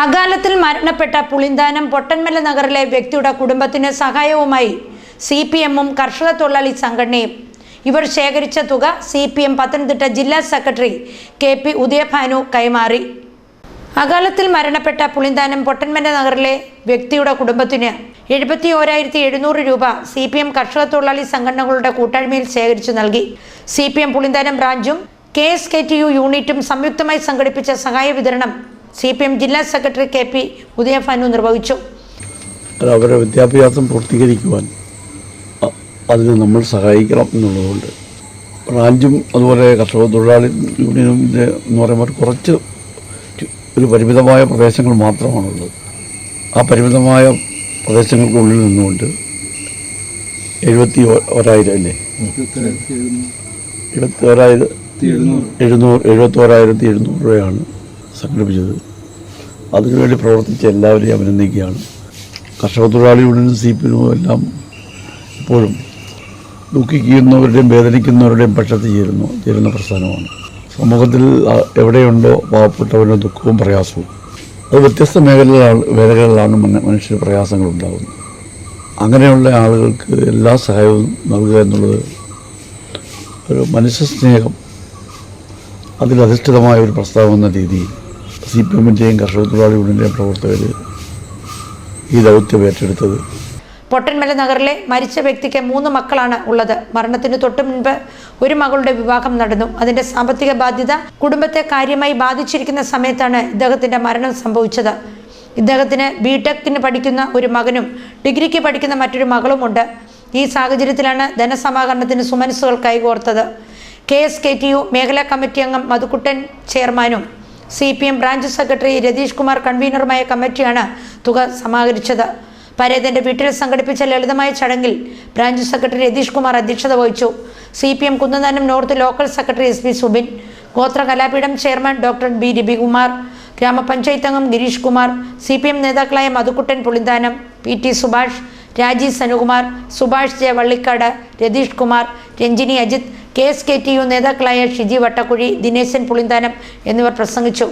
അകാലത്തിൽ മരണപ്പെട്ട പുളിന്താനം പൊട്ടൻമല നഗറിലെ വ്യക്തിയുടെ കുടുംബത്തിന് സഹായവുമായി സി പി എമ്മും കർഷക തൊഴിലാളി സംഘടനയും. ഇവർ ശേഖരിച്ച തുക സി പി എം പത്തനംതിട്ട ജില്ലാ സെക്രട്ടറി കെ പി ഉദയഭാനു കൈമാറി. അകാലത്തിൽ മരണപ്പെട്ട പുളിന്താനം പൊട്ടൻമല നഗറിലെ വ്യക്തിയുടെ കുടുംബത്തിന് എഴുപത്തി ഓരായിരത്തി എഴുന്നൂറ് രൂപ സി പി എം കർഷക തൊഴിലാളി സംഘടനകളുടെ കൂട്ടായ്മയിൽ ശേഖരിച്ചു നൽകി. C P M Pulinthanam ബ്രാഞ്ചും K S K T U യൂണിറ്റും സംയുക്തമായി സംഘടിപ്പിച്ച സഹായ വിതരണം സി പി എം ജില്ലാ സെക്രട്ടറി കെ പി ഉദയഭാനു നിർവഹിച്ചു. അവരുടെ വിദ്യാഭ്യാസം പൂർത്തീകരിക്കുവാൻ അതിന് നമ്മൾ സഹായിക്കണം എന്നുള്ളതുകൊണ്ട് റാഞ്ചും അതുപോലെ കർഷക തൊഴിലാളി യൂണിയനും ഇത് എന്ന് പറയുമ്പോൾ കുറച്ച് ഒരു പരിമിതമായ പ്രദേശങ്ങൾ മാത്രമാണുള്ളത്. ആ പരിമിതമായ പ്രദേശങ്ങൾക്കുള്ളിൽ നിന്നുകൊണ്ട് എഴുപത്തി ഒരായിരം അല്ലേ? എഴുപത്തി ഓരായിരം എഴുന്നൂറ്. എഴുപത്തി എഴുന്നൂറ് രൂപയാണ് സംഘടിപ്പിച്ചത്. അതിനുവേണ്ടി പ്രവർത്തിച്ച എല്ലാവരെയും അഭിനന്ദിക്കുകയാണ്. കർഷക തൊഴിലാളി യൂണിയനും സി പി എല്ലാം ഇപ്പോഴും ദുഃഖിക്കുന്നവരുടെയും വേദനിക്കുന്നവരുടെയും പക്ഷത്ത് ചേരുന്നു ചേരുന്ന പ്രസ്ഥാനമാണ്. സമൂഹത്തിൽ എവിടെയുണ്ടോ പാവപ്പെട്ടവരുടെ ദുഃഖവും പ്രയാസവും. അത് വ്യത്യസ്ത മേഖലകളിലാണ് മേഖലകളിലാണ് മന- മനുഷ്യർ പ്രയാസങ്ങൾ ഉണ്ടാകുന്നത്. അങ്ങനെയുള്ള ആളുകൾക്ക് എല്ലാ സഹായവും നൽകുക എന്നുള്ളത് ഒരു മനുഷ്യസ്നേഹം അതിലധിഷ്ഠിതമായ ഒരു പ്രസ്താവം എന്ന രീതിയിൽ സി പി എമ്മിന്റെയും കർഷക തൊഴിലാളി യൂണിയന്റെയും പ്രവർത്തകർ ഈ ദൗത്യം ഏറ്റെടുത്തത്. പൊട്ടൻമല നഗറിലെ മരിച്ച വ്യക്തിക്ക് മൂന്ന് മക്കളാണ് ഉള്ളത്. മരണത്തിന് തൊട്ടു മുൻപ് ഒരു മകളുടെ വിവാഹം നടന്നു. അതിന്റെ സാമ്പത്തിക ബാധ്യത കുടുംബത്തെ കാര്യമായി ബാധിച്ചിരിക്കുന്ന സമയത്താണ് ഇദ്ദേഹത്തിന്റെ മരണം സംഭവിച്ചത്. ഇദ്ദേഹത്തിന് ബിടെക്കിന് പഠിക്കുന്ന ഒരു മകനും ഡിഗ്രിക്ക് പഠിക്കുന്ന മറ്റൊരു മകളുമുണ്ട് ഈ സാഹചര്യത്തിലാണ് ധനസമാഹരണത്തിന് സുമനസ്സുകൾ കൈകോർത്തത്. K S K T U മേഖലാ കമ്മിറ്റി അംഗം മധുക്കുട്ടൻ ചെയർമാനും C P M branch secretary Ratheesh Kumar കൺവീനറുമായ കമ്മിറ്റിയാണ് തുക സമാഹരിച്ചത്. പരേതന്റെ വീട്ടിൽ സംഘടിപ്പിച്ച ലളിതമായ ചടങ്ങിൽ ബ്രാഞ്ച് സെക്രട്ടറി രതീഷ് കുമാർ അധ്യക്ഷത വഹിച്ചു. C P M Kunnadanam north local secretary S P Subin Gothra Kalapeetham chairman doctor B Ravikumar ഗ്രാമപഞ്ചായത്ത് അംഗം Gireesh Kumar C P M നേതാക്കളായ Madhukuttan Pulinthanam P T Subhash Rajeev Sanukumar Subhash J Vallikkad Ratheesh Kumar Ranjini Ajith K S K T U നേതാക്കളായ ഷിജി വട്ടക്കുഴി ദിനേശൻ പുളിന്താനം എന്നിവർ പ്രസംഗിച്ചു.